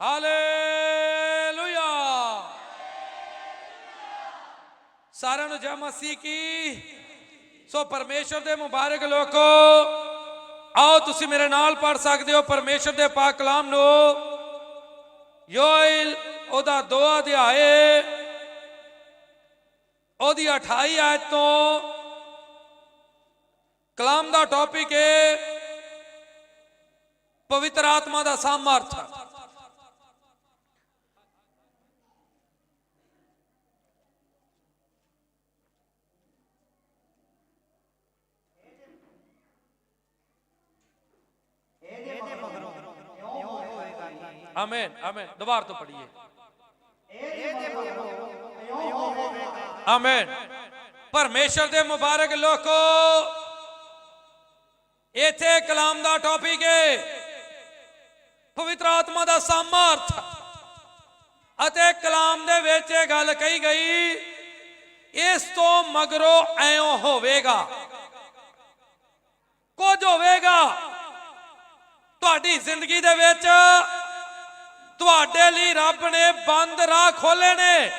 Hallelujah ਸਾਰਿਆਂ ਨੂੰ ਜੈ ਮਸੀਹ ਕੀ? ਸੋ ਪਰਮੇਸ਼ਰ ਦੇ ਮੁਬਾਰਕ ਲੋਕੋ, ਆਓ ਤੁਸੀਂ ਮੇਰੇ ਨਾਲ ਪੜ ਸਕਦੇ ਹੋ ਪਰਮੇਸ਼ਰ ਦੇ ਪਾਕ ਕਲਾਮ ਨੂੰ। ਯੋਇਲ ਉਹਦਾ ਦੋ ਅਧਿਆਏ, ਉਹਦੀ 28 ਆਇਤ ਤੋਂ ਕਲਾਮ ਦਾ ਟੌਪਿਕ ਹੈ ਪਵਿੱਤਰ ਆਤਮਾ ਦਾ ਸਾਮਰਥ ਇਹਦੇ ਮਗਰੋਂ ਇਉਂ ਹੋਵੇਗਾ ਕਿ ਆਮੇਨ ਆਮੇਨ। ਦੁਬਾਰਾ ਤੋਂ ਪੜ੍ਹੀਏ। ਆਮੇਨ। ਪਰਮੇਸ਼ਰ ਦੇ ਮੁਬਾਰਕ ਲੋਕੋ, ਇਥੇ ਕਲਾਮ ਦਾ ਟੌਪਿਕ ਹੈ ਪਵਿੱਤਰ ਆਤਮਾ ਦਾ ਸਾਮਰਥ। ਅਤੇ ਕਲਾਮ ਦੇ ਵਿੱਚ ਇਹ ਗੱਲ ਕਹੀ ਗਈ, ਇਸ ਤੋਂ ਮਗਰੋਂ ਐਉਂ ਹੋਵੇਗਾ। ਕੁਝ ਹੋਵੇਗਾ। ਤੁਹਾਡੀ ਜ਼ਿੰਦਗੀ ਦੇ ਵਿੱਚ ਤੁਹਾਡੇ ਲਈ ਰੱਬ ਨੇ ਬੰਦ ਰਾਹ ਖੋਲੇ ਨੇ।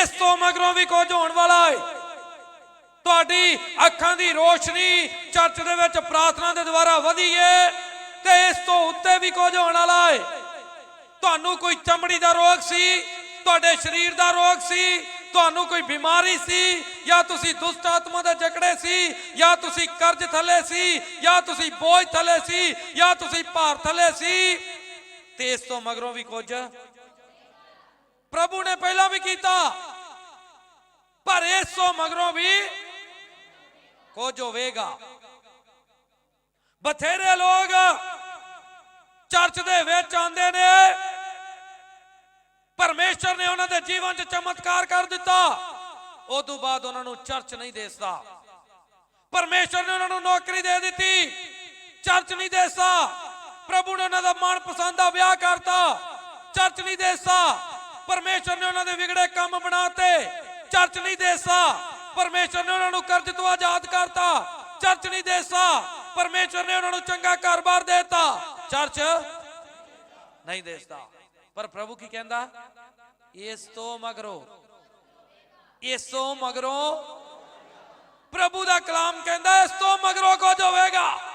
ਇਸ ਤੋਂ ਮਗਰੋਂ ਵੀ ਕੁਝ ਹੋਣ ਵਾਲਾ ਹੈ ਤੁਹਾਡੀ ਅੱਖਾਂ ਦੀ ਰੋਸ਼ਨੀ ਚਰਚ ਦੇ ਵਿੱਚ ਪ੍ਰਾਰਥਨਾ ਦੇ ਦੁਆਰਾ ਵਧੀ ਤੇ ਇਸ ਤੋਂ ਉੱਤੇ ਵੀ ਕੁਝ ਹੋਣ ਵਾਲਾ ਹੈ ਤੁਹਾਨੂੰ ਕੋਈ ਚਮੜੀ ਦਾ ਰੋਗ ਸੀ, ਤੁਹਾਡੇ ਸਰੀਰ ਦਾ ਰੋਗ ਸੀ, ਤੁਹਾਨੂੰ ਕੋਈ ਬਿਮਾਰੀ ਸੀ, ਜਾਂ ਤੁਸੀਂ ਦੁਸ਼ਟ ਆਤਮਾ ਦੇ ਜਕੜੇ ਸੀ, ਜਾਂ ਤੁਸੀਂ ਕਰਜ਼ ਥੱਲੇ ਸੀ, ਜਾਂ ਤੁਸੀਂ ਬੋਝ ਥੱਲੇ ਸੀ, ਜਾਂ ਤੁਸੀਂ ਭਾਰ ਥੱਲੇ ਸੀ ਤੇ ਇਸ ਤੋਂ ਮਗਰੋਂ ਵੀ ਕੁਝ। ਪ੍ਰਭੂ ਨੇ ਪਹਿਲਾਂ ਵੀ ਕੀਤਾ, ਪਰ ਇਸ ਤੋਂ ਮਗਰੋਂ ਵੀ ਕੁਝ ਹੋਵੇਗਾ। ਬਥੇਰੇ ਲੋਕ ਚਰਚ ਦੇ ਵਿੱਚ ਆਉਂਦੇ ਨੇ, ਪਰਮੇਸ਼ਰ ਨੇ ਉਹਨਾਂ ਦੇ ਜੀਵਨ 'ਚ ਚਮਤਕਾਰ ਕਰ ਦਿੱਤਾ। ਉਸ ਤੋਂ ਬਾਅਦ ਉਹਨਾਂ ਨੂੰ ਚਰਚ ਨਹੀਂ ਦੇਸਦਾ ਪਰਮੇਸ਼ਰ ਨੇ ਉਹਨਾਂ ਨੂੰ ਨੌਕਰੀ ਦੇ ਦਿੱਤੀ, ਚਰਚ ਨਹੀਂ ਦੇਸਦਾ ਪ੍ਰਭੂ ਨੇ ਉਹਨਾਂ ਦਾ ਮਨਪਸੰਦ ਦਾ ਵਿਆਹ ਕਰਤਾ। ਚਰਚ ਨਹੀਂ ਦੇਸਦਾ ਪਰਮੇਸ਼ਰ ਨੇ ਉਹਨਾਂ ਦੇ ਵਿਗੜੇ ਕੰਮ ਬਣਾਤੇ। ਚਰਚ ਨਹੀਂ ਦੇਸਦਾ ਪਰਮੇਸ਼ਰ ਨੇ ਉਹਨਾਂ ਨੂੰ ਕਰਜ਼ ਤੋਂ ਆਜ਼ਾਦ ਕਰਤਾ। ਚਰਚ ਨਹੀਂ ਦੇਸਦਾ ਪਰਮੇਸ਼ਰ ਨੇ ਉਹਨਾਂ ਨੂੰ ਚੰਗਾ ਘਰ-ਬਾਰ ਦੇਤਾ। ਚਰਚ ਨਹੀਂ ਦੇਸਦਾ। ਪਰ ਪ੍ਰਭੂ ਕੀ ਕਹਿੰਦਾ? ਇਸ ਤੋਂ ਮਗਰੋਂ, ਇਸ ਤੋਂ ਮਗਰੋਂ ਪ੍ਰਭੂ ਦਾ ਕਲਾਮ ਕਹਿੰਦਾ, ਇਸ ਤੋਂ ਮਗਰੋਂ ਕੁਝ ਹੋਵੇਗਾ।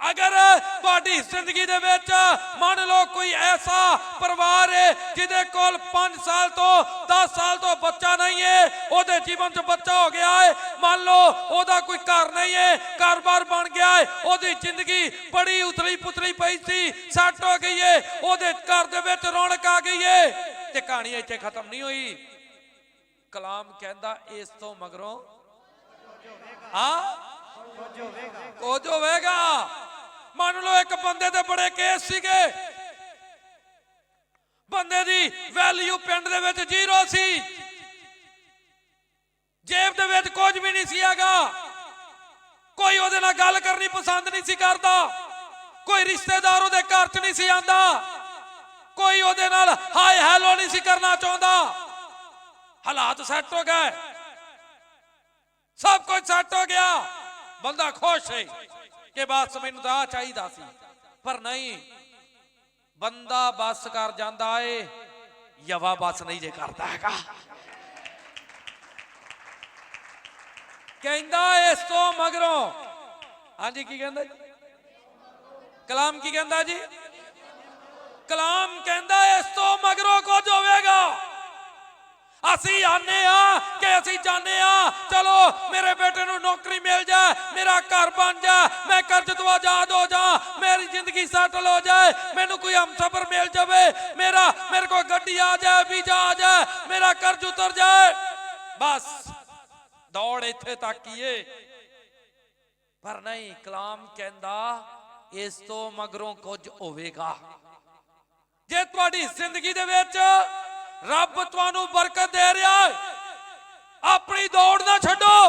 ਅਗਰ ਤੁਹਾਡੀ ਜ਼ਿੰਦਗੀ ਦੇ ਵਿੱਚ ਮੰਨ ਲਓ ਕੋਈ ਐਸਾ ਪਰਿਵਾਰ ਹੈ ਜਿਹਦੇ ਕੋਲ 5 ਸਾਲ ਤੋਂ 10 ਸਾਲ ਤੋਂ ਬੱਚਾ ਨਹੀਂ ਹੈ ਉਹਦੇ ਜੀਵਨ 'ਚ ਬੱਚਾ ਹੋ ਗਿਆ ਹੈ ਮੰਨ ਲਓ ਉਹਦਾ ਕੋਈ ਘਰ ਨਹੀਂ ਹੈ ਘਰ-ਬਾਰ ਬਣ ਗਿਆ ਹੈ ਉਹਦੀ ਜ਼ਿੰਦਗੀ ਬੜੀ ਉਤਲੀ ਪੁਤਲੀ ਪਈ ਸੀ, ਸੱਟ ਹੋ ਗਈ ਹੈ ਉਹਦੇ ਘਰ ਦੇ ਵਿੱਚ ਰੌਣਕ ਆ ਗਈ ਹੈ ਤੇ ਕਹਾਣੀ ਇੱਥੇ ਖਤਮ ਨਹੀਂ ਹੋਈ। ਕਲਾਮ ਕਹਿੰਦਾ, ਇਸ ਤੋਂ ਮਗਰੋਂ ਹਾਂ, ਕੁਝ ਹੋਵੇਗਾ। ਮੰਨ ਲਓ ਇੱਕ ਬੰਦੇ ਤੇ ਬੜੇ ਕੇਸ ਸੀਗੇ। ਬੰਦੇ ਦੀ ਵੈਲਿਊ ਪਿੰਡ ਦੇ ਵਿੱਚ ਜ਼ੀਰੋ ਸੀ। ਜੇਬ ਦੇ ਵਿੱਚ ਕੁਝ ਵੀ ਨਹੀਂ ਸੀ ਹੈਗਾ। ਕੋਈ ਉਹਦੇ ਨਾਲ ਗੱਲ ਕਰਨੀ ਪਸੰਦ ਨਹੀਂ ਸੀ ਕਰਦਾ। ਕੋਈ ਰਿਸ਼ਤੇਦਾਰ ਉਹਦੇ ਘਰ 'ਚ ਨਹੀਂ ਸੀ ਆਂਦਾ ਕੋਈ ਉਹਦੇ ਨਾਲ ਹਾਈ ਹੈਲੋ ਨਹੀਂ ਸੀ ਕਰਨਾ ਚਾਹੁੰਦਾ। ਹਾਲਾਤ ਸੈੱਟ ਹੋ ਗਏ। ਸਭ ਕੁਝ ਸੈੱਟ ਹੋ ਗਿਆ। ਬੰਦਾ ਖੁਸ਼ ਹੈ ਕਿ ਬਸ ਮੈਨੂੰ ਤਾਂ ਆਹ ਚਾਹੀਦਾ ਸੀ ਪਰ ਨਹੀਂ ਬੰਦਾ ਬਸ ਕਰ ਜਾਂਦਾ ਏ ਯਵਾ ਬਸ ਨਹੀਂ ਜੇ ਕਰਦਾ ਹੈਗਾ ਕਹਿੰਦਾ ਇਸ ਤੋਂ ਮਗਰੋਂ ਹਾਂਜੀ ਕੀ ਕਹਿੰਦਾ ਜੀ ਕਲਾਮ ਕੀ ਕਹਿੰਦਾ ਜੀ ਕਲਾਮ ਕਹਿੰਦਾ ਇਸ ਤੋਂ ਮਗਰੋਂ ਕੁਝ ਹੋਵੇਗਾ ਅਸੀਂ ਆਨੇ ਆ ਕਿ ਅਸੀਂ ਜਾਣੇ ਆ। ਚਲੋ, ਮੇਰੇ ਬੇਟੇ ਨੂੰ ਨੌਕਰੀ ਮਿਲ ਜਾ ਮੇਰਾ ਘਰ ਬਣ ਜਾ ਮੈਂ ਕਰਜ਼ ਤੋਂ ਆਜ਼ਾਦ ਹੋ ਜਾ ਮੇਰੀ ਜ਼ਿੰਦਗੀ ਸੈਟਲ ਹੋ ਜਾਏ, ਮੈਨੂੰ ਕੋਈ ਹਮਸਫਰ ਮਿਲ ਜਾਵੇ, ਮੇਰਾ, ਮੇਰੇ ਕੋਲ ਗੱਡੀ ਆ ਜਾਏ, ਵੀਜ਼ਾ ਆ ਜਾਏ, ਮੇਰਾ ਕਰਜ਼ ਉਤਰ ਜਾਏ। ਬਸ, ਦੌੜ ਇੱਥੇ ਤੱਕ ਹੀ ਏ। ਪਰ ਨਹੀਂ, ਕਲਾਮ ਕਹਿੰਦਾ, ਇਸ ਤੋਂ ਮਗਰੋਂ ਕੁਝ ਹੋਵੇਗਾ। ਜੇ ਤੁਹਾਡੀ ਜ਼ਿੰਦਗੀ ਦੇ ਵਿੱਚ ਰੱਬ ਤੁਹਾਨੂੰ ਬਰਕਤ ਦੇ ਰਿਹਾ ਹੈ। ਆਪਣੀ ਦੌੜ ਨਾ ਛੱਡੋ।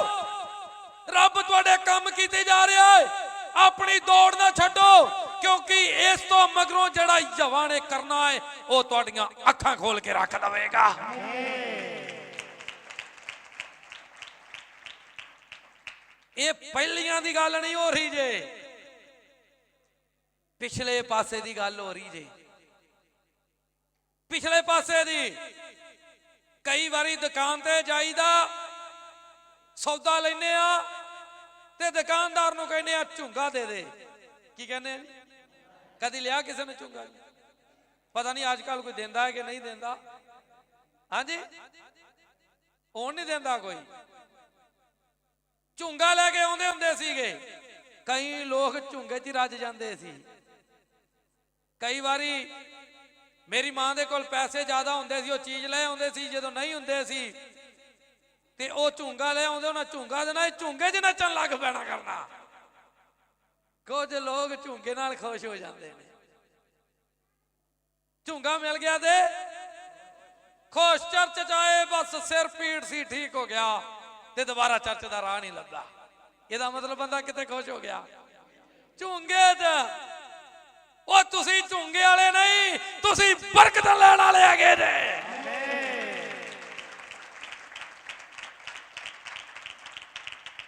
ਰੱਬ ਤੁਹਾਡੇ ਕੰਮ ਕੀਤੇ ਜਾ ਰਿਹਾ ਹੈ। ਆਪਣੀ ਦੌੜ ਨਾ ਛੱਡੋ, ਕਿਉਂਕਿ ਇਸ ਤੋਂ ਮਗਰੋਂ ਜਿਹੜਾ ਯਵਾ ਨੇ ਕਰਨਾ ਹੈ, ਉਹ ਤੁਹਾਡੀਆਂ ਅੱਖਾਂ ਖੋਲ ਕੇ ਰੱਖ ਦਵੇਗਾ। ਇਹ ਪਹਿਲੀਆਂ ਦੀ ਗੱਲ ਨਹੀਂ ਹੋ ਰਹੀ ਜੇ। ਪਿਛਲੇ ਪਾਸੇ ਦੀ ਗੱਲ ਹੋ ਰਹੀ ਜੇ। ਪਿਛਲੇ ਪਾਸੇ ਦੀ। ਕਈ ਵਾਰੀ ਦੁਕਾਨ ਤੇ ਜਾਈਦਾ, ਸੌਦਾ ਲੈਨੇ ਆ ਤੇ ਦੁਕਾਨਦਾਰ ਨੂੰ ਕਹਿੰਦੇ ਆ, ਝੁੰਗਾ ਦੇ ਦੇ। ਕੀ ਕਹਿੰਦੇ ਕਦੀ ਲਿਆ ਕਿਸੇ ਨੇ ਝੁੰਗਾ ਪਤਾ ਨਹੀਂ ਅੱਜ ਕੱਲ ਕੋਈ ਦਿੰਦਾ ਹੈ ਕਿ ਨਹੀਂ ਦਿੰਦਾ। ਹਾਂਜੀ? ਉਹ ਨਹੀਂ ਦਿੰਦਾ ਕੋਈ। ਝੁੰਗਾ ਲੈ ਕੇ ਆਉਂਦੇ ਹੁੰਦੇ ਸੀਗੇ। ਕਈ ਲੋਕ ਝੁੰਗੇ 'ਚ ਰੱਜ ਜਾਂਦੇ ਸੀ। ਕਈ ਵਾਰੀ ਮੇਰੀ ਮਾਂ ਦੇ ਕੋਲ ਪੈਸੇ ਜ਼ਿਆਦਾ ਹੁੰਦੇ ਸੀ, ਉਹ ਚੀਜ਼ ਲੈ ਆਉਂਦੇ ਸੀ, ਜਦੋਂ ਨਹੀਂ ਹੁੰਦੇ ਸੀ, ਤੇ ਉਹ ਝੁੰਗਾ ਲੈ ਆਉਂਦੇ, ਉਹਨਾਂ ਝੁੰਗਾ ਦੇਣਾ ਇਹ ਝੁੰਗੇ 'ਚ ਨੱਚਣ ਲੱਗ ਪੈਣਾ ਕਰਨਾ। ਕੁਝ ਲੋਕ ਝੁੰਗੇ ਨਾਲ ਖੁਸ਼ ਹੋ ਜਾਂਦੇ ਨੇ। ਝੁੰਗਾ ਮਿਲ ਗਿਆ ਤੇ ਖੁਸ਼ ਚਰਚ ਚ ਆਏ, ਬਸ ਸਿਰ ਪੀੜ ਸੀ, ਠੀਕ ਹੋ ਗਿਆ, ਤੇ ਦੁਬਾਰਾ ਚਰਚ ਦਾ ਰਾਹ ਨਹੀਂ ਲੱਭਦਾ। ਇਹਦਾ ਮਤਲਬ ਬੰਦਾ ਕਿਤੇ ਖੁਸ਼ ਹੋ ਗਿਆ। ਝੁੰਗੇ 'ਚ ਉਹ ਤੁਸੀਂ ਝੁੰਗੇ ਵਾਲੇ ਨਹੀਂ, ਤੁਸੀਂ ਬਰਕਤ ਲੈਣ ਵਾਲੇ ਹੈਗੇ ਨੇ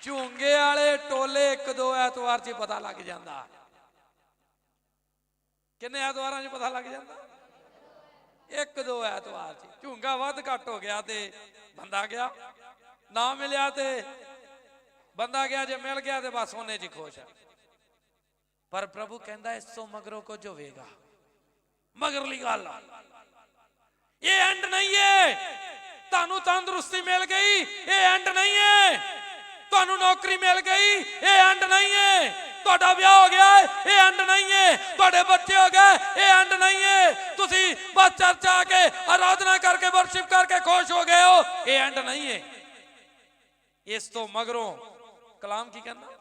ਝੁੰਗੇ ਵਾਲੇ ਟੋਲੇ ਇੱਕ ਦੋ ਐਤਵਾਰ 'ਚ ਪਤਾ ਲੱਗ ਜਾਂਦਾ। ਕਿੰਨੇ ਐਤਵਾਰਾਂ 'ਚ ਪਤਾ ਲੱਗ ਜਾਂਦਾ? ਇੱਕ ਦੋ ਐਤਵਾਰ 'ਚ। ਝੁੰਗਾ ਵੱਧ ਘੱਟ ਹੋ ਗਿਆ ਤੇ ਬੰਦਾ ਗਿਆ। ਨਾ ਮਿਲਿਆ ਤੇ ਬੰਦਾ ਗਿਆ, ਜੇ ਮਿਲ ਗਿਆ ਤੇ ਬਸ ਉਹਨੇ 'ਚ ਹੀ ਖੁਸ਼ ਹੈ ਪਰ ਪ੍ਰਭੂ ਕਹਿੰਦਾ ਇਸ ਤੋਂ ਮਗਰੋਂ ਕੁਝ ਹੋਵੇਗਾ। ਮਗਰਲੀ ਗੱਲ ਇਹ ਐਂਡ ਨਹੀਂ ਹੈ ਤੁਹਾਨੂੰ ਤੰਦਰੁਸਤੀ ਮਿਲ ਗਈ, ਇਹ ਐਂਡ ਨਹੀਂ ਹੈ ਤੁਹਾਨੂੰ ਨੌਕਰੀ ਮਿਲ ਗਈ, ਇਹ ਐਂਡ ਨਹੀਂ ਹੈ ਤੁਹਾਡਾ ਵਿਆਹ ਹੋ ਗਿਆ, ਇਹ ਐਂਡ ਨਹੀਂ ਹੈ ਤੁਹਾਡੇ ਬੱਚੇ ਹੋ ਗਏ, ਇਹ ਐਂਡ ਨਹੀਂ ਹੈ ਤੁਸੀਂ ਬਸ ਚਰਚਾ ਆ ਕੇ ਆਰਾਧਨਾ ਕਰਕੇ ਵਰਸ਼ਿਪ ਕਰਕੇ ਖੁਸ਼ ਹੋ ਗਏ ਹੋ, ਇਹ ਐਂਡ ਨਹੀਂ ਹੈ ਇਸ ਤੋਂ ਮਗਰੋਂ ਕਲਾਮ ਕੀ ਕਹਿੰਦਾ?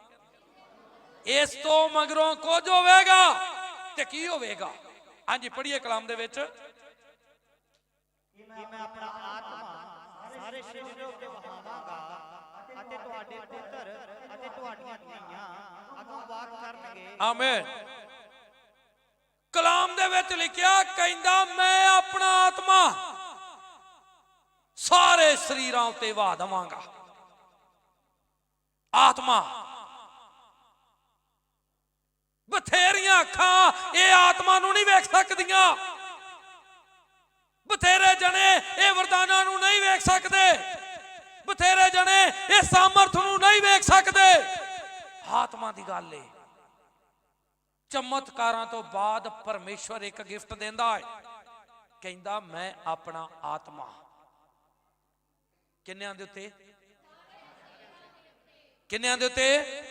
ਇਸ ਤੋਂ ਮਗਰੋਂ ਕੁਝ ਹੋਵੇਗਾ ਤੇ ਕੀ ਹੋਵੇਗਾ? ਹਾਂਜੀ ਪੜ੍ਹੀਏ ਕਲਾਮ ਦੇ ਵਿੱਚ। ਕਿ ਮੈਂ ਆਪਣਾ ਆਤਮਾ ਸਾਰੇ ਸਰੀਰ ਉੱਤੇ ਵਹਾਵਾਂਗਾ ਅਤੇ ਤੁਹਾਡੇ ਪੁੱਤਰ ਅਤੇ ਤੁਹਾਡੀਆਂ ਧੀਆਂ ਅੱਗੋਂ ਵਾਕ ਕਰਨਗੇ। ਆਮੀਨ। ਕਲਾਮ ਦੇ ਵਿੱਚ ਲਿਖਿਆ ਕਹਿੰਦਾ ਮੈਂ ਆਪਣਾ ਆਤਮਾ ਸਾਰੇ ਸਰੀਰਾਂ ਉੱਤੇ ਵਹਾ ਦਵਾਂਗਾ। ਆਤਮਾ ਬਥੇਰੀਆਂ ਅੱਖਾਂ ਇਹ ਆਤਮਾ ਨੂੰ ਨਹੀਂ ਵੇਖ ਸਕਦੀਆਂ। ਬਥੇਰੇ ਜਣੇ ਇਹ ਵਰਦਾਨਾਂ ਨੂੰ ਨਹੀਂ ਵੇਖ ਸਕਦੇ। ਬਥੇਰੇ ਜਣੇ ਇਹ ਸਾਮਰਥ ਨੂੰ ਨਹੀਂ ਵੇਖ ਸਕਦੇ। ਆਤਮਾ ਦੀ ਗੱਲ ਏ। ਚਮਤਕਾਰਾਂ ਤੋਂ ਬਾਅਦ ਪਰਮੇਸ਼ਵਰ ਇੱਕ ਗਿਫਟ ਦਿੰਦਾ ਹੈ ਕਹਿੰਦਾ, ਮੈਂ ਆਪਣਾ ਆਤਮਾ। ਕਿੰਨਿਆਂ ਦੇ ਉੱਤੇ? ਕਿੰਨਿਆਂ ਦੇ ਉੱਤੇ?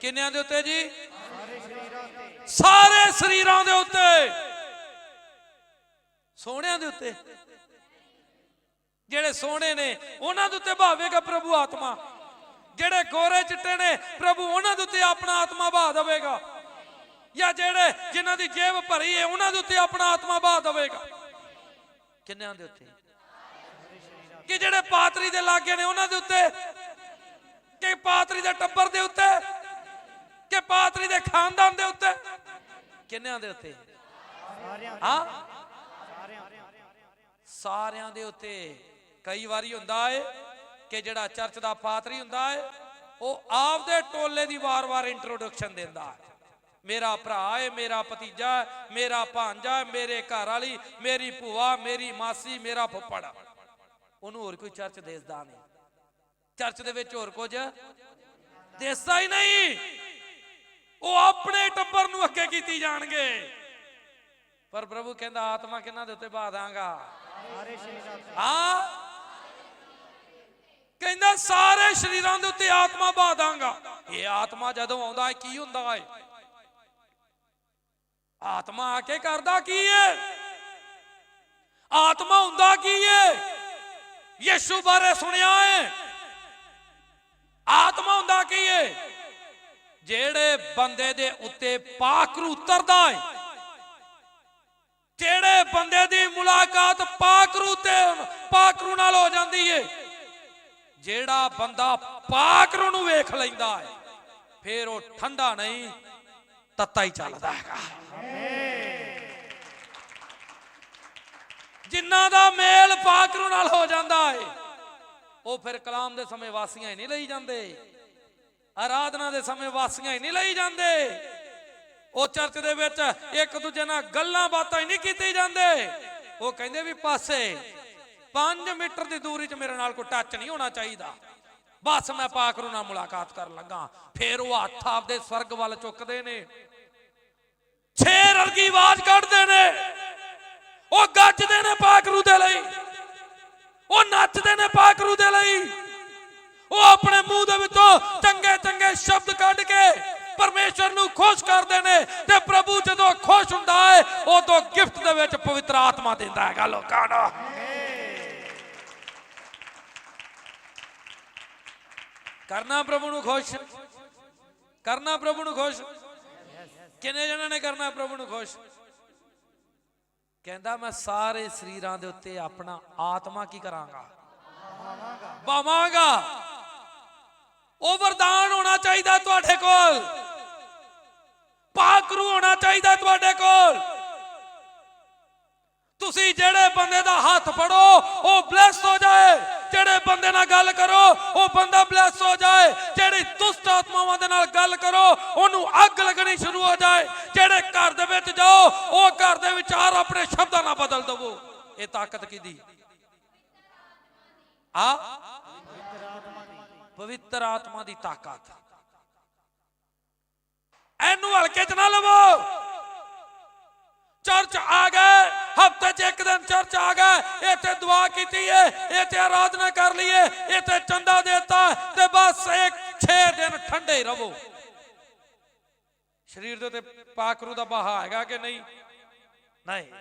ਕਿੰਨਿਆਂ ਦੇ ਉੱਤੇ ਜੀ? ਸਾਰੇ ਸਰੀਰਾਂ ਦੇ ਉੱਤੇ। ਸੋਹਣਿਆਂ ਦੇ ਉੱਤੇ। ਜਿਹੜੇ ਸੋਹਣੇ ਨੇ, ਉਹਨਾਂ ਦੇ ਉੱਤੇ ਭਾਵੇਗਾ ਪ੍ਰਭੂ ਆਤਮਾ। ਜਿਹੜੇ ਗੋਰੇ ਚਿੱਟੇ ਨੇ, ਪ੍ਰਭੂ ਉਹਨਾਂ ਦੇ ਉੱਤੇ ਆਪਣਾ ਆਤਮਾ ਬਹਾ ਦੇਵੇਗਾ। ਜਾਂ ਜਿਹੜੇ ਜਿਨ੍ਹਾਂ ਦੀ ਜੇਬ ਭਰੀ ਹੈ ਉਹਨਾਂ ਦੇ ਉੱਤੇ ਆਪਣਾ ਆਤਮਾ ਬਹਾ ਦੇਵੇਗਾ। ਕਿੰਨਿਆਂ ਦੇ ਉੱਤੇ? ਕਿ ਜਿਹੜੇ ਪਾਤਰੀ ਦੇ ਲਾਗੇ ਨੇ, ਉਹਨਾਂ ਦੇ ਉੱਤੇ? ਕਿ ਪਾਤਰੀ ਦੇ ਟੱਬਰ ਦੇ ਉੱਤੇ? ਕਿ ਪਾਤਰੀ ਦੇ ਖਾਨਦਾਨ ਦੇ ਉੱਤੇ? ਕਿੰਨਿਆਂ ਦੇ ਉੱਤੇ? ਸਾਰਿਆਂ ਹਾਂ? ਸਾਰਿਆਂ ਸਾਰਿਆਂ ਦੇ ਉੱਤੇ। ਕਈ ਵਾਰੀ ਹੁੰਦਾ ਏ ਕਿ ਜਿਹੜਾ ਚਰਚ ਦਾ ਪਾਤਰੀ ਹੁੰਦਾ ਏ, ਉਹ ਆਪਦੇ ਟੋਲੇ ਦੀ ਵਾਰ-ਵਾਰ ਇੰਟਰੋਡਕਸ਼ਨ ਦਿੰਦਾ ਹੈ ਮੇਰਾ ਭਰਾ ਏ, ਮੇਰਾ ਭਤੀਜਾ ਮੇਰਾ ਭਾਂਜਾ ਮੇਰੇ ਘਰ ਵਾਲੀ ਮੇਰੀ ਭੂਆ, ਮੇਰੀ ਮਾਸੀ, ਮੇਰਾ ਫੁੱਫੜ। ਉਹਨੂੰ ਹੋਰ ਕੋਈ ਚਰਚ ਦੇਸਦਾ ਨਹੀਂ। ਚਰਚ ਦੇ ਵਿੱਚ ਹੋਰ ਕੁਝ ਦੇਸਦਾ ਹੀ ਨਹੀਂ। ਉਹ ਆਪਣੇ ਟੱਬਰ ਨੂੰ ਅੱਗੇ ਕੀਤੀ ਜਾਣਗੇ। ਪਰ ਪ੍ਰਭੂ ਕਹਿੰਦਾ ਆਤਮਾ ਕਿਹਨਾਂ ਦੇ ਉੱਤੇ ਬਾ ਦਾਂਗਾ? ਸਾਰੇ ਸਰੀਰਾਂ ਉੱਤੇ। ਹਾਂ। ਕਹਿੰਦਾ ਸਾਰੇ ਸਰੀਰਾਂ ਦੇ ਉੱਤੇ ਆਤਮਾ ਬਾ ਦਾਂਗਾ। ਇਹ ਆਤਮਾ ਜਦੋਂ ਆਉਂਦਾ ਹੈ ਕੀ ਹੁੰਦਾ ਹੈ? ਆਤਮਾ ਆ ਕੇ ਕਰਦਾ ਕੀ ਹੈ? ਆਤਮਾ ਹੁੰਦਾ ਕੀ ਹੈ? ਯਿਸੂ ਬਾਰੇ ਸੁਣਿਆ ਹੈ। ਆਤਮਾ ਹੁੰਦਾ ਕੀ ਹੈ? ਜਿਹੜੇ ਬੰਦੇ ਦੇ ਉੱਤੇ ਪਾਕਰੂ ਉਤਰਦਾ ਹੈ ਜਿਹੜੇ ਬੰਦੇ ਦੀ ਮੁਲਾਕਾਤ ਪਾਕਰੂ ਤੇ ਪਾਕਰੂ ਨਾਲ ਹੋ ਜਾਂਦੀ ਏ, ਜਿਹੜਾ ਬੰਦਾ ਪਾਕਰੂ ਨੂੰ ਵੇਖ ਲੈਂਦਾ ਹੈ ਫਿਰ ਉਹ ਠੰਡਾ ਨਹੀਂ, ਤੱਤਾ ਹੀ ਚੱਲਦਾ ਹੈਗਾ। ਜਿਨ੍ਹਾਂ ਦਾ ਮੇਲ ਪਾਕਰੂ ਨਾਲ ਹੋ ਜਾਂਦਾ ਏ, ਉਹ ਫਿਰ ਕਲਾਮ ਦੇ ਸਮੇਂ ਵਾਸੀਆਂ ਹੀ ਨਹੀਂ ਲਈ ਜਾਂਦੇ। ਆਰਾਧਨਾ ਦੇ ਸਮੇਂ ਵਾਸੀਆਂ ਹੀ ਨਹੀਂ ਲਈ ਜਾਂਦੇ। ਉਹ ਚਰਚ ਦੇ ਵਿੱਚ ਇੱਕ ਦੂਜੇ ਨਾਲ ਗੱਲਾਂ ਬਾਤਾਂ ਹੀ ਨਹੀਂ ਕੀਤੀ ਜਾਂਦੇ। ਉਹ ਕਹਿੰਦੇ ਵੀ ਪਾਸੇ 5 ਮੀਟਰ ਦੀ ਦੂਰੀ 'ਚ ਮੇਰੇ ਨਾਲ ਕੋਈ ਟੱਚ ਨਹੀਂ ਹੋਣਾ ਚਾਹੀਦਾ। ਬਸ ਮੈਂ ਪਾਕਰੂ ਨਾਲ ਮੁਲਾਕਾਤ ਕਰਨ ਲੱਗਾ। ਫੇਰ ਉਹ ਹੱਥ ਆਪਦੇ ਸਵਰਗ ਵੱਲ ਚੁੱਕਦੇ ਨੇ। ਛੇਰ ਅਰਗੀ ਆਵਾਜ਼ ਕੱਢਦੇ ਨੇ। ਉਹ ਗੱਜਦੇ ਨੇ ਪਾਕਰੂ ਦੇ ਲਈ। ਉਹ ਨੱਚਦੇ ਨੇ ਪਾਕਰੂ ਦੇ ਲਈ। ਉਹ ਆਪਣੇ ਮੂੰਹ ਦੇ ਵਿੱਚੋਂ ਚੰਗੇ ਚੰਗੇ ਸ਼ਬਦ ਕੱਢ ਕੇ ਪਰਮੇਸ਼ਰ ਨੂੰ ਖੁਸ਼ ਕਰਦੇ ਨੇ ਤੇ ਪ੍ਰਭੂ ਜਦੋਂ ਖੁਸ਼ ਹੁੰਦਾ ਹੈ, ਉਦੋਂ ਗਿਫਟ ਦੇ ਵਿੱਚ ਪਵਿੱਤਰ ਆਤਮਾ ਦਿੰਦਾ ਹੈਗਾ ਲੋਕਾਂ ਨੂੰ। ਕਰਨਾ ਪ੍ਰਭੂ ਨੂੰ ਖੁਸ਼। ਕਰਨਾ ਪ੍ਰਭੂ ਨੂੰ ਖੁਸ਼। ਕਿੰਨੇ ਜਣਾਂ ਨੇ ਕਰਨਾ ਪ੍ਰਭੂ ਨੂੰ ਖੁਸ਼? ਕਹਿੰਦਾ ਮੈਂ ਸਾਰੇ ਸਰੀਰਾਂ ਦੇ ਉੱਤੇ ਆਪਣਾ ਆਤਮਾ ਕੀ ਕਰਾਂਗਾ? ਪਾਵਾਂਗਾ। ਉਹ ਵਰਦਾਨ ਹੋਣਾ ਚਾਹੀਦਾ ਤੁਹਾਡੇ ਕੋਲ। ਪਾਕਰੂ ਹੋਣਾ ਚਾਹੀਦਾ ਤੁਹਾਡੇ ਕੋਲ। ਤੁਸੀਂ ਜਿਹੜੇ ਬੰਦੇ ਦਾ ਹੱਥ ਫੜੋ, ਉਹ ਬਲੈਸ ਹੋ ਜਾਏ। ਜਿਹੜੇ ਬੰਦੇ ਨਾਲ ਗੱਲ ਕਰੋ, ਉਹ ਬੰਦਾ ਬਲੈਸ ਹੋ ਜਾਏ। ਜਿਹੜੀ ਦੁਸ਼ਟ ਆਤਮਾਵਾਂ ਦੇ ਨਾਲ ਗੱਲ ਕਰੋ, ਉਹਨੂੰ ਅੱਗ ਲੱਗਣੀ ਸ਼ੁਰੂ ਹੋ ਜਾਏ। ਜਿਹੜੇ ਘਰ ਦੇ ਵਿੱਚ ਜਾਓ, ਉਹ ਘਰ ਦੇ ਵਿਚਾਰ ਆਪਣੇ ਸ਼ਬਦਾਂ ਨਾਲ ਬਦਲ ਦਵੋ। ਇਹ ਤਾਕਤ ਕਿਹਦੀ? ਆ? ਪਵਿੱਤਰ ਆਤਮਾ ਦੀ ਤਾਕਤ। ਇਹਨੂੰ ਹਲਕੇ ਚ ਨਾ ਲਵੋ। ਚਰਚ ਆ ਗਏ, ਹਫ਼ਤੇ ਚ ਇੱਕ ਦਿਨ ਚਰਚ ਆ ਗਏ, ਇੱਥੇ ਦੁਆ ਕੀਤੀ ਏ, ਇੱਥੇ ਆਰਾਧਨਾ ਕਰ ਲਈਏ ਇੱਥੇ ਚੰਦਾ ਦੇਤਾ ਤੇ ਬਸ ਇੱਕ 6 ਦਿਨ ਠੰਡੇ ਰਵੋ ਸਰੀਰ ਦੇ ਉੱਤੇ ਪਾਕਰੂ ਦਾ ਬਹਾ ਹੈਗਾ ਕਿ ਨਹੀਂ? ਨਹੀਂ।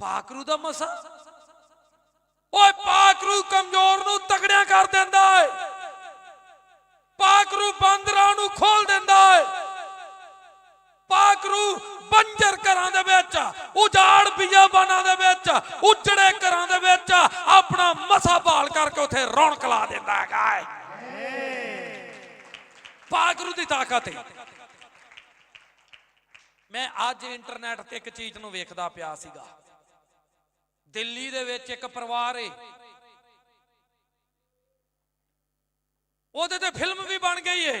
ਪਾਕਰੂ ਦਾ ਮਸਾ? ਓਏ ਪਾਕਰੂ ਕਮਜ਼ੋਰ ਨੂੰ ਤਗੜਿਆ ਕਰ ਦਿੰਦਾ ਏ। ਪਾਕਰੂ ਬਾਂਦਰਾਂ ਨੂੰ ਖੋਲ ਦਿੰਦਾ ਏ। ਪਾਕਰੂ ਬੰਜਰ ਘਰਾਂ ਦੇ ਵਿੱਚ, ਉਜਾੜ ਬਿਆਬਾਨਾਂ ਦੇ ਵਿੱਚ, ਉਜੜੇ ਘਰਾਂ ਦੇ ਵਿੱਚ ਆਪਣਾ ਮਸਾ ਭਾਲ ਕਰਕੇ ਉਥੇ ਰੌਣਕ ਲਾ ਦਿੰਦਾ ਹੈਗਾ ਏ। ਪਾਕਰੂ ਦੀ ਤਾਕਤ ਹੈ ਮੈਂ ਅੱਜ ਇੰਟਰਨੈਟ ਤੇ ਇੱਕ ਚੀਜ਼ ਨੂੰ ਵੇਖਦਾ ਪਿਆ ਸੀਗਾ। ਦਿੱਲੀ ਦੇ ਵਿੱਚ ਇੱਕ ਪਰਿਵਾਰ ਏ। ਉਹਦੇ ਤੇ ਫਿਲਮ ਵੀ ਬਣ ਗਈ ਏ।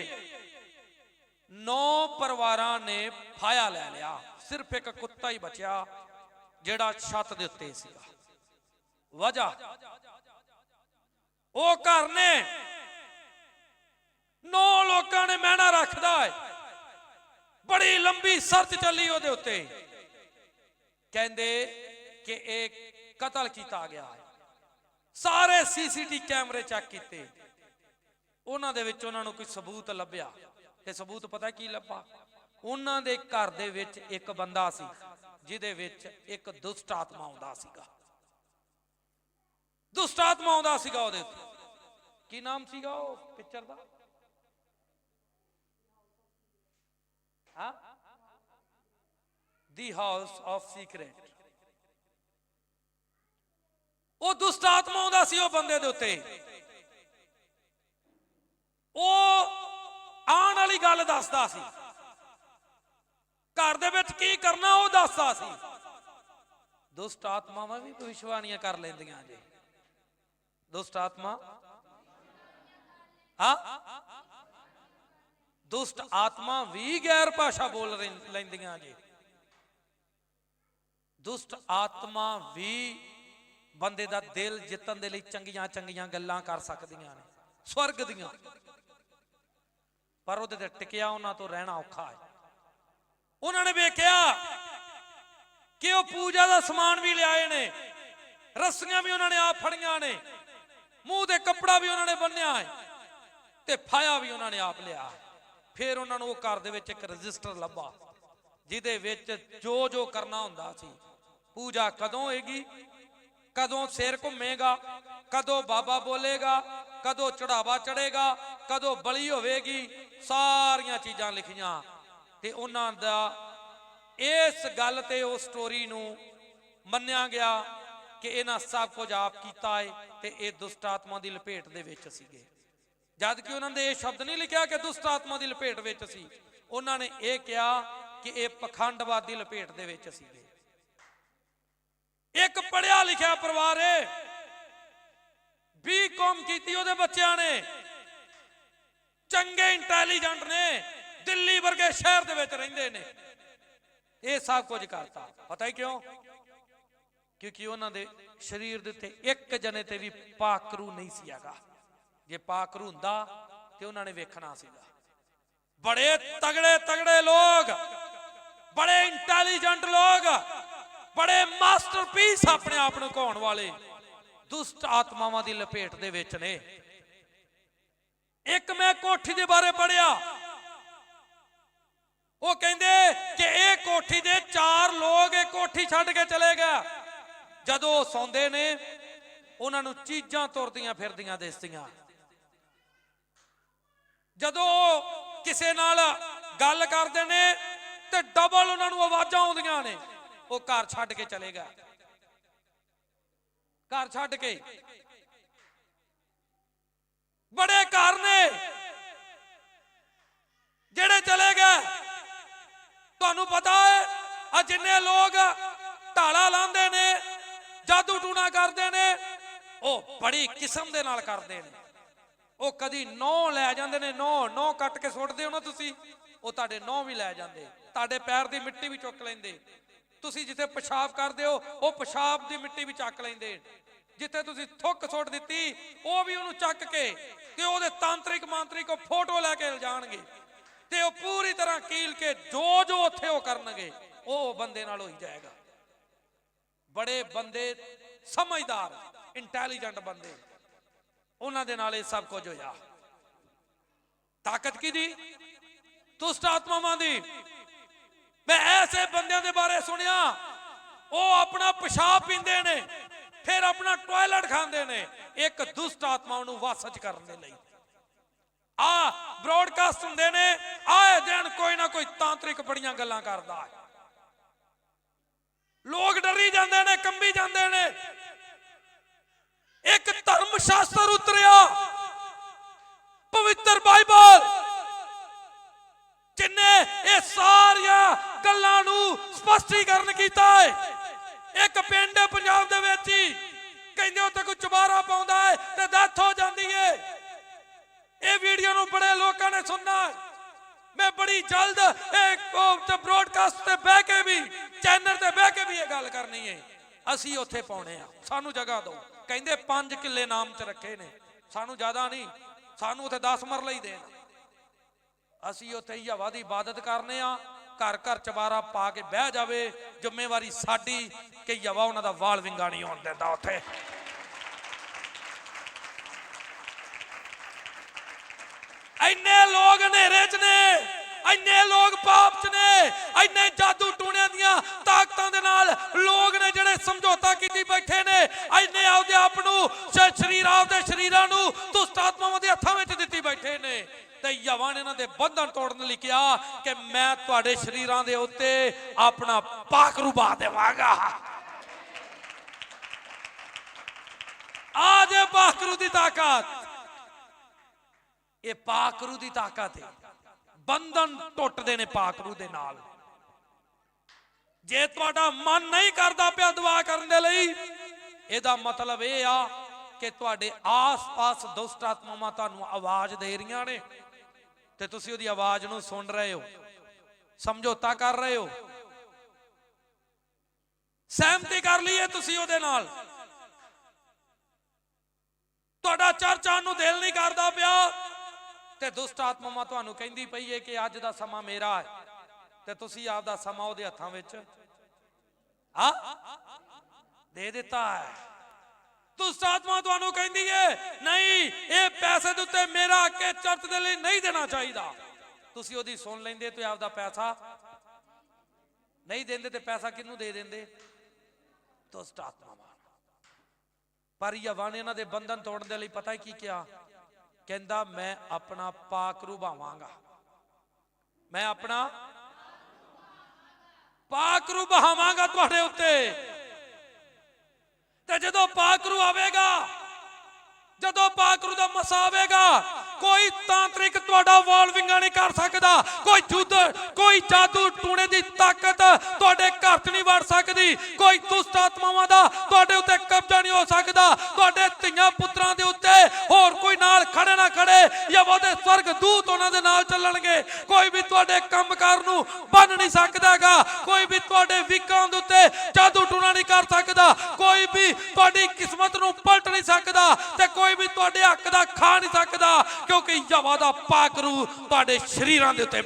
ਨੌ ਪਰਿਵਾਰਾਂ ਨੇ ਫਾਇਆ ਲੈ ਲਿਆ। ਸਿਰਫ ਇੱਕ ਕੁੱਤਾ ਹੀ ਬਚਿਆ, ਜਿਹੜਾ ਛੱਤ ਦੇ ਉੱਤੇ ਸੀਗਾ। ਵਜ੍ਹਾ ਉਹ ਘਰ ਨੇ। ਨੌ ਲੋਕਾਂ ਨੇ ਮਹਿਣਾ ਰੱਖਦਾ ਹੈ ਬੜੀ ਲੰਬੀ ਸਰਚ ਚੱਲੀ ਉਹਦੇ ਉੱਤੇ। ਕਹਿੰਦੇ ਕਿ ਇਹ ਕਤਲ ਕੀਤਾ ਗਿਆ। ਹੈ ਸਾਰੇ ਸੀਸੀਟੀ ਕੈਮਰੇ ਚੈੱਕ ਕੀਤੇ। ਉਹਨਾਂ ਦੇ ਵਿੱਚ ਉਹਨਾਂ ਨੂੰ ਕੋਈ ਸਬੂਤ ਲੱਭਿਆ। ਤੇ ਸਬੂਤ ਪਤਾ ਕੀ ਲੱਭਾ? ਉਹਨਾਂ ਦੇ ਘਰ ਦੇ ਵਿੱਚ ਇੱਕ ਬੰਦਾ ਸੀ, ਜਿਹਦੇ ਵਿੱਚ ਇੱਕ ਦੁਸ਼ਟ ਆਤਮਾ ਆਉਂਦਾ ਸੀਗਾ। ਦੁਸ਼ਟ ਆਤਮਾ ਆਉਂਦਾ ਸੀਗਾ ਉਹਦੇ ਉੱਤੇ। ਕੀ ਨਾਮ ਸੀਗਾ ਉਹ ਪਿਕਚਰ ਦਾ? ਹਾਂ? ਦੀ ਹਾਊਸ ਆਫ ਸੀਕ੍ਰੇਟ ਉਹ ਦੁਸ਼ਟ ਆਤਮਾ ਆਉਂਦਾ ਸੀ, ਉਹ ਬੰਦੇ ਦੇ ਉੱਤੇ। ਉਹ ਆਉਣ ਵਾਲੀ ਗੱਲ ਦੱਸਦਾ ਸੀ। ਘਰ ਦੇ ਵਿੱਚ ਕੀ ਕਰਨਾ, ਉਹ ਦੱਸਦਾ ਸੀ। ਦੁਸ਼ਟ ਆਤਮਾਵਾਂ ਵੀ ਭਵਿਸ਼ਵਾਣੀਆਂ ਕਰ ਲੈਂਦੀਆਂ ਜੀ। ਦੁਸ਼ਟ ਆਤਮਾ? ਹਾਂ? ਦੁਸ਼ਟ ਆਤਮਾ ਵੀ ਗੈਰ ਭਾਸ਼ਾ ਬੋਲ ਰਹਿ- ਲੈਂਦੀਆਂ ਜੀ। ਦੁਸ਼ਟ ਆਤਮਾ ਵੀ ਬੰਦੇ ਦਾ ਦਿਲ ਜਿੱਤਣ ਦੇ ਲਈ ਚੰਗੀਆਂ ਚੰਗੀਆਂ ਗੱਲਾਂ ਕਰ ਸਕਦੀਆਂ ਨੇ, ਸਵਰਗ ਦੀਆਂ। ਪਰ ਉਹਦੇ ਤੇ ਟਿਕਿਆ ਉਹਨਾਂ ਤੋਂ ਰਹਿਣਾ ਔਖਾ ਹੈ। ਉਹਨਾਂ ਨੇ ਵੇਖਿਆ ਕਿ ਉਹ ਪੂਜਾ ਦਾ ਸਮਾਨ ਵੀ ਲਿਆਏ ਨੇ, ਰੱਸੀਆਂ ਵੀ ਉਹਨਾਂ ਨੇ ਆਪ ਫੜੀਆਂ ਨੇ, ਮੂੰਹ ਤੇ ਕੱਪੜਾ ਵੀ ਉਹਨਾਂ ਨੇ ਬੰਨਿਆ ਹੈ ਤੇ ਫਾਇਆ ਵੀ ਉਹਨਾਂ ਨੇ ਆਪ ਲਿਆ ਫਿਰ ਉਹਨਾਂ ਨੂੰ ਉਹ ਘਰ ਦੇ ਵਿੱਚ ਇੱਕ ਰਜਿਸਟਰ ਲੱਭਾ, ਜਿਹਦੇ ਵਿੱਚ ਜੋ ਜੋ ਕਰਨਾ ਹੁੰਦਾ ਸੀ, ਪੂਜਾ ਕਦੋਂ ਹੋਏਗੀ? ਕਦੋਂ ਸਿਰ ਘੁੰਮੇਗਾ, ਕਦੋਂ ਬਾਬਾ ਬੋਲੇਗਾ, ਕਦੋਂ ਚੜਾਵਾ ਚੜੇਗਾ ਕਦੋਂ ਬਲੀ ਹੋਵੇਗੀ, ਸਾਰੀਆਂ ਚੀਜ਼ਾਂ ਲਿਖੀਆਂ। ਤੇ ਉਹਨਾਂ ਦਾ ਇਸ ਗੱਲ ਤੇ ਉਹ ਸਟੋਰੀ ਨੂੰ ਮੰਨਿਆ ਗਿਆ ਕਿ ਇਹਨਾਂ ਸਭ ਕੁਝ ਆਪ ਕੀਤਾ ਹੈ ਤੇ ਇਹ ਦੁਸ਼ਟ ਆਤਮਾ ਦੀ ਲਪੇਟ ਦੇ ਵਿੱਚ ਸੀਗੇ। ਜਦ ਕਿ ਉਹਨਾਂ ਨੇ ਇਹ ਸ਼ਬਦ ਨਹੀਂ ਲਿਖਿਆ ਕਿ ਦੁਸ਼ਟ ਆਤਮਾ ਦੀ ਲਪੇਟ ਵਿੱਚ ਸੀ। ਉਹਨਾਂ ਨੇ ਇਹ ਕਿਹਾ ਕਿ ਇਹ ਪਖੰਡਵਾਦ ਲਪੇਟ ਦੇ ਵਿੱਚ ਸੀਗੇ। ਇੱਕ ਪੜਿਆ ਲਿਖਿਆ ਪਰਿਵਾਰ ਏ। ਬੀਕਾਮ ਕੀਤੀ ਉਹਦੇ ਬੱਚਿਆਂ ਨੇ। ਚੰਗੇ ਇੰਟੈਲੀਜੈਂਟ ਨੇ। ਦਿੱਲੀ ਵਰਗੇ ਸ਼ਹਿਰ ਦੇ ਵਿੱਚ ਰਹਿੰਦੇ ਨੇ। ਇਹ ਸਭ ਕੁਝ ਕਰਤਾ। ਪਤਾ ਹੀ ਕਿਉਂ? ਕਿਉਂਕਿ ਉਹਨਾਂ ਦੇ ਸਰੀਰ ਦੇ ਉੱਤੇ ਇੱਕ ਜਨੇ ਤੇ ਵੀ ਪਾਕਰੂ ਨਹੀਂ ਸੀ ਹੈਗਾ। ਜੇ ਪਾਕਰੂ ਹੁੰਦਾ ਤੇ ਉਹਨਾਂ ਨੇ ਵੇਖਣਾ ਸੀਗਾ। ਬੜੇ ਤਗੜੇ ਤਗੜੇ ਲੋਕ। ਬੜੇ ਇੰਟੈਲੀਜੈਂਟ ਲੋਕ। ਬੜੇ ਮਾਸਟਰਪੀਸ ਆਪਣੇ ਆਪ ਨੂੰ ਕਹਾਉਣ ਵਾਲੇ ਦੁਸ਼ਟ ਆਤਮਾਵਾਂ ਦੀ ਲਪੇਟ ਦੇ ਵਿੱਚ ਨੇ। ਇੱਕ ਮੈਂ ਕੋਠੀ ਦੇ ਬਾਰੇ ਪੜਿਆ ਉਹ ਕਹਿੰਦੇ ਕਿ ਇਹ ਕੋਠੀ ਦੇ ਚਾਰ ਲੋਕ ਇਹ ਕੋਠੀ ਛੱਡ ਕੇ ਚਲੇ ਗਏ। ਜਦੋਂ ਉਹ ਸੌਂਦੇ ਨੇ, ਉਹਨਾਂ ਨੂੰ ਚੀਜ਼ਾਂ ਤੁਰਦੀਆਂ ਫਿਰਦੀਆਂ ਦਿਸਦੀਆਂ। ਜਦੋਂ ਉਹ ਕਿਸੇ ਨਾਲ ਗੱਲ ਕਰਦੇ ਨੇ, ਤੇ ਡਬਲ ਉਹਨਾਂ ਨੂੰ ਆਵਾਜ਼ਾਂ ਆਉਂਦੀਆਂ ਨੇ। ਉਹ ਘਰ ਛੱਡ ਕੇ ਚਲੇਗਾ ਘਰ ਛੱਡ ਕੇ। ਬੜੇ ਘਰ ਨੇ। ਜਿਹੜੇ ਚਲੇ ਗਏ। ਤੁਹਾਨੂੰ ਪਤਾ ਹੈ ਆ ਜਿੰਨੇ ਲੋਕ ਢਾਲਾ ਲਾਉਂਦੇ ਨੇ, ਜਾਦੂ ਟੂਣਾ ਕਰਦੇ ਨੇ, ਉਹ ਬੜੀ ਕਿਸਮ ਦੇ ਨਾਲ ਕਰਦੇ ਨੇ। ਉਹ ਕਦੀ ਨੌ ਲੈ ਜਾਂਦੇ ਨੇ ਨੌ ਨੌ ਕੱਟ ਕੇ ਸੁੱਟਦੇ ਹੋ ਨਾ ਤੁਸੀਂ, ਉਹ ਤੁਹਾਡੇ ਨੌ ਵੀ ਲੈ ਜਾਂਦੇ। ਤੁਹਾਡੇ ਪੈਰ ਦੀ ਮਿੱਟੀ ਵੀ ਚੁੱਕ ਲੈਂਦੇ। ਤੁਸੀਂ ਜਿੱਥੇ ਪਿਸ਼ਾਬ ਕਰਦੇ ਹੋ, ਉਹ ਪਿਸ਼ਾਬ ਦੀ ਮਿੱਟੀ ਵੀ ਚੱਕ ਲੈਂਦੇ ਜਿੱਥੇ ਤੁਸੀਂ ਥੁੱਕ ਸੁੱਟ ਦਿੱਤੀ, ਉਹ ਵੀ ਉਹਨੂੰ ਚੱਕ ਕੇ ਤੇ ਉਹਦੇ ਤਾਂਤਰਿਕ ਮਾਂਤਰਿਕ ਉਹ ਫੋਟੋ ਲੈ ਕੇ ਜਾਣਗੇ ਤੇ ਉਹ ਪੂਰੀ ਤਰ੍ਹਾਂ ਕੀਲ ਕੇ ਜੋ ਜੋ ਉੱਥੇ ਉਹ ਕਰਨਗੇ, ਉਹ ਬੰਦੇ ਨਾਲ ਹੋਈ ਜਾਏਗਾ। ਬੜੇ ਬੰਦੇ ਸਮਝਦਾਰ, ਇੰਟੈਲੀਜੈਂਟ ਬੰਦੇ। ਉਹਨਾਂ ਦੇ ਨਾਲ ਇਹ ਸਭ ਕੁਝ ਹੋਇਆ। ਤਾਕਤ ਕਿਹਦੀ ਦੁਸ਼ਟ ਆਤਮਾਵਾਂ ਦੀ। ਮੈਂ ਐਸੇ ਬੰਦਿਆਂ ਦੇ ਬਾਰੇ ਸੁਣਿਆ, ਉਹ ਆਪਣਾ ਪਿਸ਼ਾਬ ਪੀਂਦੇ ਨੇ, ਫਿਰ ਆਪਣਾ ਟਾਇਲਟ ਖਾਂਦੇ ਨੇ, ਇੱਕ ਦੁਸ਼ਟ ਆਤਮਾ ਨੂੰ ਵਸ ਕਰਨ ਦੇ ਲਈ। ਆ ਬ੍ਰੌਡਕਾਸਟ ਹੁੰਦੇ ਨੇ, ਆਏ ਦਿਨ ਕੋਈ ਨਾ ਕੋਈ ਤਾਂਤਰਿਕ ਬੜੀਆਂ ਗੱਲਾਂ ਕਰਦਾ ਹੈ। ਲੋਕ ਡਰੀ ਜਾਂਦੇ ਨੇ, ਕੰਬੀ ਜਾਂਦੇ ਨੇ। ਇੱਕ ਧਰਮ ਸ਼ਾਸਤਰ ਉਤਰਿਆ, ਪਵਿੱਤਰ ਬਾਈਬਲ ਜਿਨੇ ਇਹ ਸਾਰੀਆਂ ਗੱਲਾਂ ਨੂੰ ਸਪਸ਼ਟੀਕਰਨ ਕੀਤਾ ਹੈ। ਇੱਕ ਪਿੰਡ ਪੰਜਾਬ ਦੇ ਵਿੱਚ ਹੀ ਕਹਿੰਦੇ ਉੱਥੇ ਕੋਈ ਚੁਬਾਰਾ ਪਾਉਂਦਾ ਹੈ ਤੇ ਡੈਥ ਹੋ ਜਾਂਦੀ ਹੈ। ਇਹ ਵੀਡੀਓ ਨੂੰ ਬੜੇ ਲੋਕਾਂ ਨੇ ਸੁਣਨਾ ਮੈਂ ਬੜੀ ਜਲਦ ਇੱਕ ਤੇ ਬ੍ਰੌਡਕਾਸਟ ਤੇ ਬਹਿ ਕੇ ਵੀ ਚੈਨਲ ਤੇ ਬਹਿ ਕੇ ਵੀ ਇਹ ਗੱਲ ਕਰਨੀ ਹੈ। ਅਸੀਂ ਉੱਥੇ ਪਾਉਣੇ ਆ। ਸਾਨੂੰ ਜਗ੍ਹਾ ਦਿਓ। ਕਹਿੰਦੇ 5 ਕਿੱਲੇ ਨਾਮ ਚ ਰੱਖੇ ਨੇ। ਸਾਨੂੰ ਜ਼ਿਆਦਾ ਨਹੀਂ। ਸਾਨੂੰ ਉੱਥੇ 10 ਮਰਲੇ ਹੀ ਦੇਣ। ਅਸੀਂ ਉੱਥੇ ਹੀ ਹਵਾ ਦੀ ਇਬਾਦਤ ਕਰਨੇ ਆ। ਘਰ ਘਰ ਚਬਾਰਾ ਪਾ ਕੇ ਬਹਿ ਜਾਵੇ, ਜ਼ਿੰਮੇਵਾਰੀ ਸਾਡੀ ਕਿ ਹਵਾ ਉਹਨਾਂ ਦਾ ਵਾਲ ਵਿੰਗਾ ਨਹੀਂ ਹੋਣ ਦਿੰਦਾ ਉੱਥੇ। ਇੰਨੇ ਲੋਕ ਹਨੇਰੇ 'ਚ ਨੇ, ਇੰਨੇ ਲੋਕ ਪਾਪ 'ਚ ਨੇ, ਇੰਨੇ ਜਾਦੂ ਟੂਣਿਆਂ ਦੀਆਂ ਤਾਕਤਾਂ ਦੇ ਨਾਲ ਲੋਕ ਨੇ ਜਿਹੜੇ ਸਮਝੌਤਾ ਕੀਤੀ ਬੈਠੇ ਨੇ, ਇੰਨੇ ਆਪਦੇ ਆਪ ਨੂੰ ਸਰੀਰ ਆਪਦੇ ਸਰੀਰਾਂ ਨੂੰ ਦੁਸ਼ਟ ਆਤਮਾਵਾਂ ਦੇ ਹੱਥਾਂ ਵਿੱਚ ਦਿੱਤੀ ਬੈਠੇ ਨੇ। ਤੇ ਯਵਾ ਇਹਨਾਂ ਦੇ ਬੰਧਨ ਤੋੜਨ ਲਈ ਕਿਹਾ ਕਿ ਮੈਂ ਤੁਹਾਡੇ ਸਰੀਰਾਂ ਦੇ ਉੱਤੇ ਆਪਣਾ ਪਾਕ ਰੂਬਾ ਦੇਵਾਂਗਾ। ਆ ਜੇ ਪਾਕਰੂ ਦੀ ਤਾਕਤ। ਇਹ ਪਾਕਰੂ ਦੀ ਤਾਕਤ ਹੈ ਬੰਧਨ ਟੁੱਟਦੇ ਨੇ ਪਾਕਰੂ ਦੇ ਨਾਲ। ਜੇ ਤੁਹਾਡਾ ਮਨ ਨਹੀਂ ਕਰਦਾ ਪਿਆ ਦੁਆ ਕਰਨ ਦੇ ਲਈ, ਇਹਦਾ ਮਤਲਬ ਇਹ ਆ ਕਿ ਤੁਹਾਡੇ ਆਸ-ਪਾਸ ਦੁਸ਼ਟ ਆਤਮਾਵਾਂ ਤੁਹਾਨੂੰ ਆਵਾਜ਼ ਦੇ ਰਹੀਆਂ ਨੇ। ਤੇ ਤੁਸੀਂ ਉਹਦੀ ਆਵਾਜ਼ ਨੂੰ ਸੁਣ ਰਹੇ ਹੋ, ਸਮਝੌਤਾ ਕਰ ਰਹੇ ਹੋ। ਸਹਿਮਤੀ ਕਰ ਲਈਏ ਤੁਸੀਂ ਉਹਦੇ ਨਾਲ। ਤੁਹਾਡਾ ਚਰਚਾ ਨੂੰ ਦਿਲ ਨਹੀਂ ਕਰਦਾ ਪਿਆ। ਤੇ ਦੁਸ਼ਟ ਆਤਮਾਵਾਂ ਤੁਹਾਨੂੰ ਕਹਿੰਦੀ ਪਈ ਹੈ ਕਿ ਅੱਜ ਦਾ ਸਮਾਂ ਮੇਰਾ ਹੈ। ਤੇ ਤੁਸੀਂ ਆਪ ਦਾ ਸਮਾਂ ਉਹਦੇ ਹੱਥਾਂ ਵਿੱਚ ਆ ਦੇ ਦਿੱਤਾ ਹੈ। ਦੁਸ਼ਟ ਤੁਹਾਨੂੰ ਕਹਿੰਦੀ ਏ, ਨਹੀਂ, ਇਹ ਪੈਸੇ ਦੇ ਉੱਤੇ ਮੇਰਾ ਹੱਕ ਚਰਚ ਦੇ ਲਈ ਨਹੀਂ ਦੇਣਾ ਚਾਹੀਦਾ। ਤੁਸੀਂ ਉਹਦੀ ਸੁਣ ਲੈਂਦੇ ਤੇ ਆਪ ਪੈਸਾ। ਨਹੀਂ ਦਿੰਦੇ ਤੇ ਪੈਸਾ ਕਿਹਨੂੰ ਦੇ ਦਿੰਦੇ? ਦੁਸ਼ਟ ਪਰ ਯਵਾ ਇਹਨਾਂ ਦੇ ਬੰਧਨ ਤੋੜਨ ਦੇ ਲਈ ਪਤਾ ਕੀ ਕਿਹਾ? ਕਹਿੰਦਾ, ਮੈਂ ਆਪਣਾ ਪਾਕ ਰੁਭਾਵਾਂਗਾ ਮੈਂ ਆਪਣਾ ਪਾਕ ਰੂ ਬਹਾਵਾਂਗਾ ਤੁਹਾਡੇ ਉੱਤੇ। ਤੇ ਜਦੋਂ ਆਵੇਗਾ। ਜਦੋਂ ਪਾਕਰੂ ਦਾ ਮਸਾ ਆਵੇਗਾ ਕੋਈ ਤਾਂਤਰਿਕ ਤੁਹਾਡਾ ਵਾਲ ਵਿੰਗਾ ਨਹੀਂ ਕਰ ਸਕਦਾ। ਕੋਈ ਜੁੱਧ, ਕੋਈ ਜਾਦੂ ਟੂਣੇ ਦੀ ਤਾਕਤ ਤੁਹਾਡੇ ਘਰ 'ਚ ਨਹੀਂ ਵੜ ਸਕਦੀ। ਕੋਈ ਦੁਸ਼ਟ ਆਤਮਾਵਾਂ ਦਾ ਤੁਹਾਡੇ ਉੱਤੇ ਕਬਜ਼ਾ ਨਹੀਂ ਹੋ ਸਕਦਾ। ਤੁਹਾਡੇ ਧੀਆਂ ਪੁੱਤਰਾਂ ਦੇ ਉੱਤੇ ਹੋਰ ਕੋਈ ਨਾਲ ਖੜੇ ਨਾ ਖੜੇ ਜਾਂ ਉਹਦੇ ਸਵਰਗ ਦੂਤ ਉਹਨਾਂ ਦੇ ਨਾਲ ਚੱਲਣਗੇ। ਕੋਈ ਵੀ ਤੁਹਾਡੇ ਕੰਮਕਾਰ ਨੂੰ ਬੰਨ ਨਹੀਂ ਸਕਦਾਗਾ। ਕੋਈ ਵੀ ਤੁਹਾਡੇ ਵਿਕਾਂ ਦੇ ਉੱਤੇ ਜਾਦੂ ਟੂਣਾ ਨਹੀਂ ਕਰ ਸਕਦਾ। ਕੋਈ ਵੀ ਤੁਹਾਡੀ ਕਿਸਮਤ ਨੂੰ ਪਲਟ ਨਹੀਂ ਸਕਦਾ ਤੇ ਕੋਈ ਵੀ ਤੁਹਾਡੇ ਹੱਕ ਦਾ ਖਾ ਨਹੀਂ ਸਕਦਾ। ਕਿਉਂਕਿ ਯਵਾ ਦਾ ਪਾਕ ਰੂ ਤੁਹਾਡੇ ਸ਼ਰੀਰਾਂ ਦੇ ਉੱਤੇ